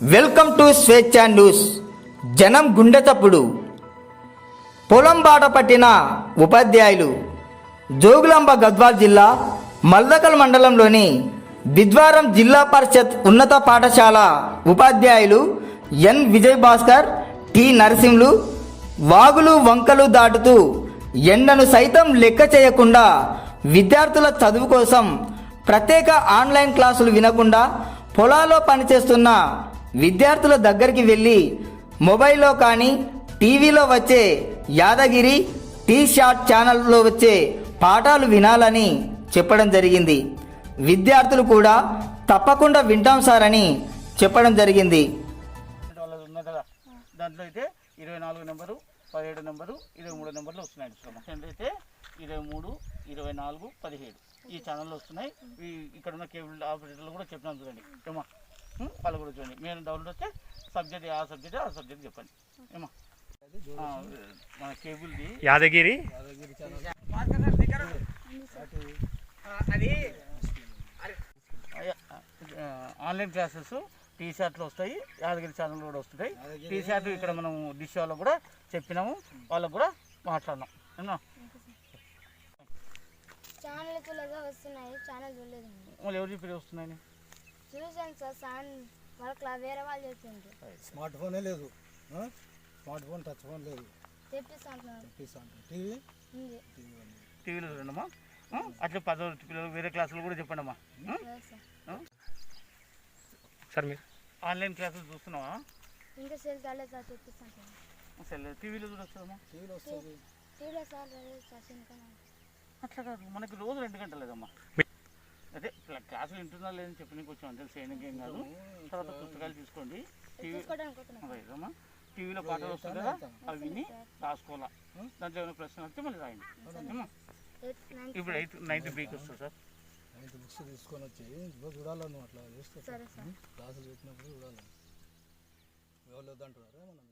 Welcome to స్వేచ్ఛ news జనం గుండె చప్పుడు పొలం బాట పట్టిన ఉపాధ్యాయులు జోగులాంబ గద్వాల్ జిల్లా మల్దకల్ మండలంలోని బిద్వారం జిల్లా పరిషత్ ఉన్నత పాఠశాల ఉపాధ్యాయులు ఎన్. విజయ్ భాస్కర్ టి. నరసింహులు వాగులు వంకలు దాటుతూ ఎండను సైతం లెక్క చేయకుండా విద్యార్థుల చదువు కోసం ప్రత్యేక ఆన్లైన్ క్లాసులు వినకుండా పొలాల్లో పనిచేస్తున్న విద్యార్థుల దగ్గరికి వెళ్ళి మొబైల్లో కానీ టీవీలో వచ్చే యాదగిరి టీ షార్ట్ ఛానల్లో వచ్చే పాఠాలు వినాలని చెప్పడం జరిగింది. విద్యార్థులు కూడా తప్పకుండా వింటాం సార్ అని చెప్పడం జరిగింది. దాంట్లో అయితే ఇరవై నాలుగు నెంబరు పదిహేడు నెంబరు ఇరవై మూడు నెంబర్లు వస్తున్నాయి చూడమ్మా అయితే ఇరవై మూడు ఇరవై నాలుగు పదిహేడు ఈ ఛానల్లో వస్తున్నాయి. ఇక్కడ ఉన్న కేబుల్ ఆపరేటర్లు కూడా చెప్పినాం చూడండి. కూడా చూడండి మేము డౌన్లోడ్ వస్తే సబ్జెక్ట్ ఆ సబ్జెక్ట్ ఆ సబ్జెక్ట్ చెప్పండి. ఏమా. మన కేబుల్ది. యాదగిరి. ఆన్లైన్ క్లాసెస్ టీ షర్ట్లు వస్తాయి యాదగిరి ఛానల్ కూడా వస్తున్నాయి టీ షర్ట్ ఇక్కడ మనం డిష్ వాళ్ళకు కూడా చెప్పినాము వాళ్ళకు కూడా మాట్లాడినాం. ఏనా ఛానల్ కూడా వస్తున్నాయి ఛానల్ చూడలేదండి. వాళ్ళు ఎవరు చెప్పి వస్తున్నాయని చూసాను సార్ సాన్ వాళ్ళకి వేరే వాళ్ళు చెప్పిండ్రు. స్మార్ట్ ఫోనే లేదు. ఆ? స్మార్ట్ ఫోన్ టచ్ ఫోన్ లేదు. తెప్పిస్తాను తీసాను టీవీ? ఉంది. టీవీలో చూడండమ్మా. అట్లా పదో పిల్లలు వేరే క్లాసులు కూడా చెప్పండమ్మా. Sir sir. మీరు? ఆన్లైన్ క్లాసులు చూస్తున్నావా? ఇంకా సెల్ కాలేదు సార్ తెప్పిస్తాను సార్ అసలు టీవీలో చూడొచ్చామా టీవీలో వస్తుంది. టీవీలో సార్ లేదు సార్ అట్లా కాదు. మనకి రోజు రెండు గంటలు లేదమ్మా. అదే క్లా- క్లాసులు వింటున్నా లేదని చెప్పడానికి వచ్చాం. అంతే చేయడానికి ఏం కాదు. తర్వాత పుస్తకాలు తీసుకోండి. టీవీ టీవీలో పాటలు వస్తుంది కదా అవి విని రాసుకోవాలా? దాంట్లో ఏమైనా ప్రశ్న వస్తే మళ్ళీ రాయండి. ఇప్పుడు ఎయిత్ నైన్త్ బీక్ వస్తుంది సార్. నైన్త్ బుక్స్ తీసుకొని వచ్చి ఇంట్లో చూడాలి నువ్వు? అట్లా చేస్తే సరే సార్. క్లాసులు పెట్టినప్పుడు చూడాలి? ఎవరు వద్దంటున్నారా మనం